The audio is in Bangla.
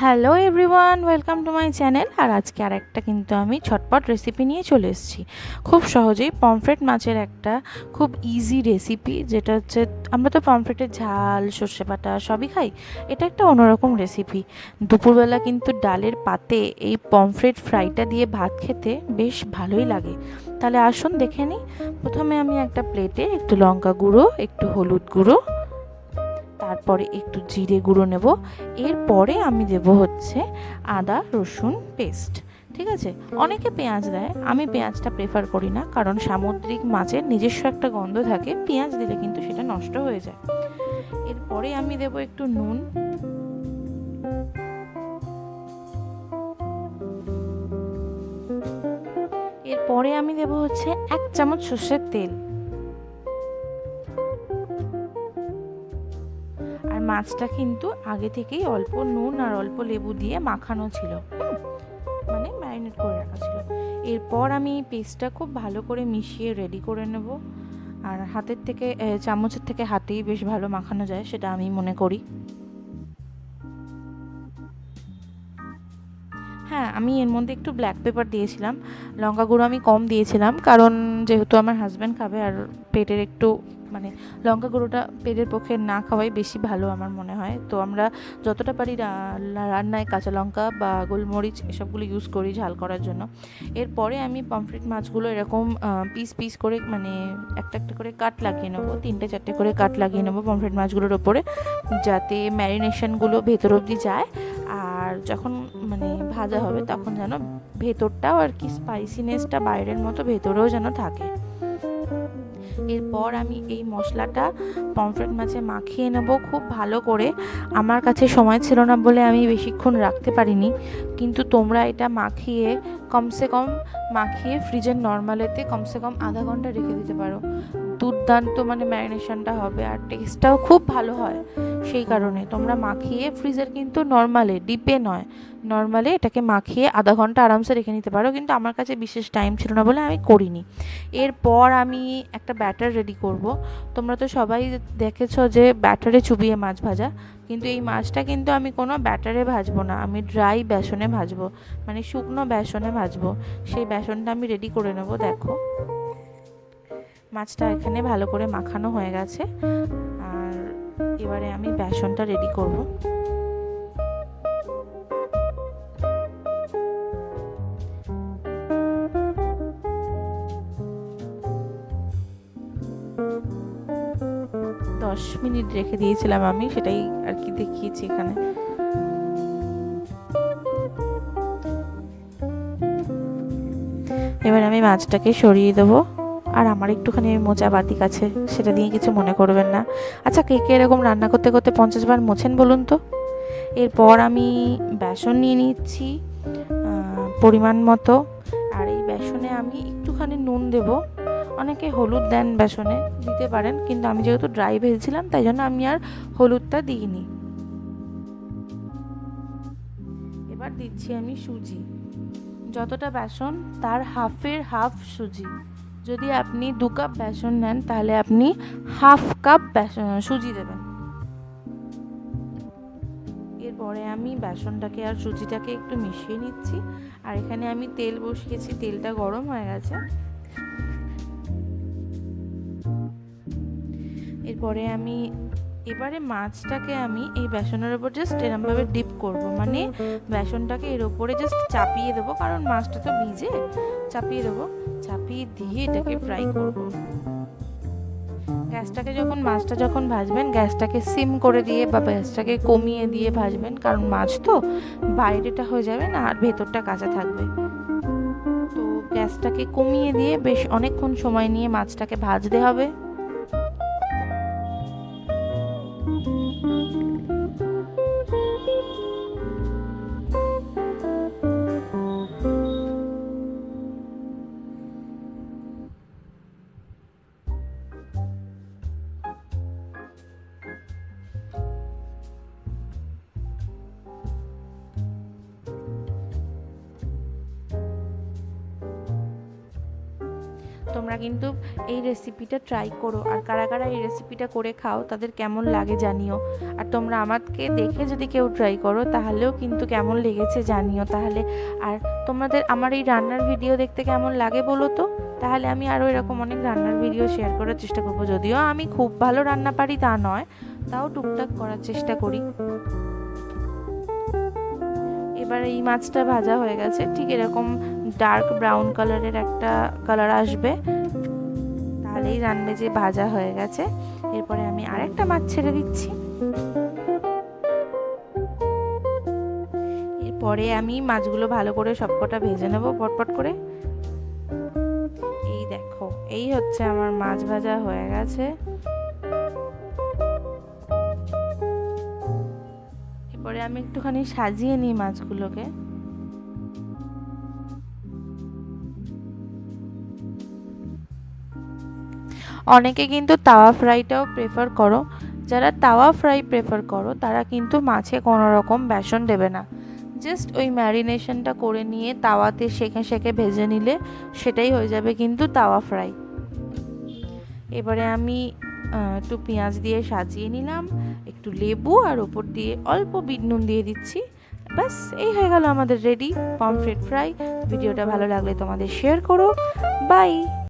Hello everyone welcome to my channel আর আজকে আর একটা কিন্তু আমি ছটপট রেসিপি নিয়ে চলে এসেছি। খুব সহজেই পমফ্রেট মাছের একটা খুব ইজি রেসিপি যেটা হচ্ছে আমরা তো পমফ্রেটের ঝাল, সর্ষে বাটা সবই খাই। এটা একটা অন্যরকম রেসিপি দুপুরবেলা কিন্তু ডালের পাতে এই পমফ্রেট ফ্রাইটা দিয়ে ভাত খেতে বেশ ভালোই লাগে। তাহলে আসুন দেখে নিই। প্রথমে আমি একটা প্লেটে একটু লঙ্কা গুঁড়ো, একটু হলুদ গুঁড়ো তারপরে একটু জিরে গুঁড়ো নেব। এরপরে আমি দেব হচ্ছে আদা, রসুন পেস্ট, ঠিক আছে? অনেকে পেঁয়াজ দেয়, আমি পেঁয়াজটা প্রেফার করি না কারণ সামুদ্রিক মাছের নিজস্ব একটা গন্ধ থাকে, পেঁয়াজ দিলে কিন্তু সেটা নষ্ট হয়ে যায়। এরপরে আমি দেব একটু নুন। এরপরে আমি দেব হচ্ছে এক চামচ সর্ষের তেল। মাছটা কিন্তু আগে থেকেই অল্প নুন আর অল্প লেবু দিয়ে মাখানো ছিল মানে ম্যারিনেট করে রাখা ছিল। এরপর আমি পেস্টটা খুব ভালো করে মিশিয়ে রেডি করে নেব। আর হাতের থেকে চামচের থেকে হাতেই বেশ ভালো মাখানো যায়, সেটা আমি মনে করি। আমি এর মধ্যে একটু ব্ল্যাক পেপার দিয়েছিলাম। লঙ্কা গুঁড়ো আমি কম দিয়েছিলাম, কারণ যেহেতু আমার হাজব্যান্ড খাবে আর পেটের একটু মানে লঙ্কা গুঁড়োটা পেটের পক্ষে না খাওয়াই বেশি ভালো আমার মনে হয়। তো আমরা যতটা পারি রান্নায় কাঁচা লঙ্কা বা গোলমরিচ এসবগুলো ইউজ করি ঝাল করার জন্য। এরপরে আমি পমফ্রেট মাছগুলো এরকম পিস পিস করে মানে একটা একটা করে কাট লাগিয়ে নেব, তিনটে চারটে করে কাট লাগিয়ে নেব পমফ্রেট মাছগুলোর ওপরে, যাতে ম্যারিনেশনগুলো ভেতর অবধি যায়। যখন মানে ভাজা হবে তখন যেন ভেতরটাও আর কি স্পাইসিনেসটা বাইরের মতো ভেতরেও যেন থাকে। এরপর আমি এই মশলাটা পমফ্রেট মাছে মাখিয়ে নেব খুব ভালো করে। আমার কাছে সময় ছিল না বলে আমি বেশিক্ষণ রাখতে পারিনি। কিন্তু তোমরা এটা মাখিয়ে কমসে কম মাখিয়ে ফ্রিজের নর্মালেতে কমসে কম আধা ঘণ্টা রেখে দিতে পারো। দুর্দান্ত মানে ম্যারিনেশনটা হবে আর টেস্টটাও খুব ভালো হয়। সেই কারণে তোমরা মাখিয়ে ফ্রিজের কিন্তু নর্মালে, ডিপে নয় নর্মালে এটাকে মাখিয়ে আধা ঘণ্টা আরামসে রেখে নিতে পারো, কিন্তু আমার কাছে বিশেষ টাইম ছিল না বলে আমি করিনি। এরপর আমি একটা ব্যাটার রেডি করব। তোমরা তো সবাই দেখেছ যে ব্যাটারে চুবিয়ে মাছ ভাজা, কিন্তু এই মাছটা কিন্তু আমি কোনো ব্যাটারে ভাজবো না, আমি ড্রাই বেসনে ভাজবো মানে শুকনো বেসনে ভাজবো। সেই বেসনটা আমি রেডি করে নেব, দেখো। মাছটা এখানে ভালো করে মাখানো হয়ে গেছে, আর এবারে আমি বেসনটা রেডি করব। দশ মিনিট রেখে দিয়েছিলাম আমি, সেটাই আর কি দেখিয়েছি এখানে। এবার আমি মাছটাকে সরিয়ে দেবো। আর আমার একটুখানি মোচা বাতিক আছে, সেটা দিয়ে কিছু মনে করবেন না। আচ্ছা কে কে এরকম রান্না করতে করতে পঞ্চাশ বার মোছেন বলুন তো? এরপর আমি বেসন নিয়ে নিচ্ছি পরিমাণ মতো। আর এই বেসনে আমি একটুখানি নুন দেব। অনেকে হলুদ দেন বেসনে দিতে পারেন, কিন্তু আমি যেহেতু ড্রাই ভেজেছিলাম তাই জন্য আমি আর হলুদটা দিইনি। এবার দিচ্ছি আমি সুজি। যতটা বেসন, তার হাফের হাফ সুজি। যদি আপনি দু কাপ বেসন নেন, তাহলে আপনি হাফ কাপ সুজি দেবেন। এরপরে আমি বেসনটাকে আর সুজিটাকে একটু মিশিয়ে নিচ্ছি। আর এখানে আমি তেল বসিয়েছি, তেলটা গরম হয়ে গেছে। এরপরে আমি, এবারে মাছটাকে আমি এই বেসনের ওপর জাস্ট এরমভাবে ডিপ করব। মানে বেসনটাকে এর ওপরে জাস্ট চাপিয়ে দেবো, কারণ মাছটা তো ভিজে। চাপিয়ে দেবো, চাপিয়ে দিয়ে এটাকে ফ্রাই করব। গ্যাসটাকে যখন, মাছটা যখন ভাজবেন, গ্যাসটাকে সিম করে দিয়ে বা গ্যাসটাকে কমিয়ে দিয়ে ভাজবেন, কারণ মাছ তো বাইরেটা হয়ে যাবে না আর ভেতরটা কাঁচা থাকবে। তো গ্যাসটাকে কমিয়ে দিয়ে বেশ অনেকক্ষণ সময় নিয়ে মাছটাকে ভাজতে হবে। তোমরা কিন্তু এই রেসিপিটা ট্রাই করো। আর কারা কারা এই রেসিপিটা করে খাও, তাদের কেমন লাগে জানিও। আর তোমরা আমাকে দেখে যদি কেউ ট্রাই করো, তাহলেও কিন্তু কেমন লেগেছে জানিও। তাহলে আর তোমাদের আমার এই রান্নার ভিডিও দেখতে কেমন লাগে বলো তো? তাহলে আমি আরও এরকম অনেক রান্নার ভিডিও শেয়ার করার চেষ্টা করব। যদিও আমি খুব ভালো রান্না পারি তা নয়, তাও টুকটাক করার চেষ্টা করি। এবার এই মাছটা ভাজা হয়ে গেছে। ঠিক এরকম ডার্ক ব্রাউন কালারের একটা কালার আসবে। তাহলেই জানবে যে ভাজা হয়ে গেছে, এরপরে আমি আরেকটা মাছ ছেড়ে দিচ্ছি। এরপরে আমি মাছগুলো ভালো করে সবকটা ভেজে নেব পটপট করে। এই দেখো, এই হচ্ছে আমার মাছ ভাজা হয়ে গেছে। এরপরে আমি একটুখানি সাজিয়ে নিই মাছগুলোকে। অনেকে কিন্তু তাওয়া ফ্রাইটাও প্রেফার করো। যারা তাওয়া ফ্রাই প্রেফার করো, তারা কিন্তু মাছে কোনো রকম বেসন দেবে না। জাস্ট ওই ম্যারিনেশনটা করে নিয়ে তাওয়াতে সেঁকে সেঁকে ভেজে নিলে সেটাই হয়ে যাবে কিন্তু তাওয়া ফ্রাই। এবারে আমি একটু পেঁয়াজ দিয়ে সাজিয়ে নিলাম, একটু লেবু আর ওপর দিয়ে অল্প বিট নুন দিয়ে দিচ্ছি। ব্যাস, এই হয়ে গেল আমাদের রেডি পমফ্রেট ফ্রাই ভিডিওটা ভালো লাগলে তোমাদের শেয়ার করো। বাই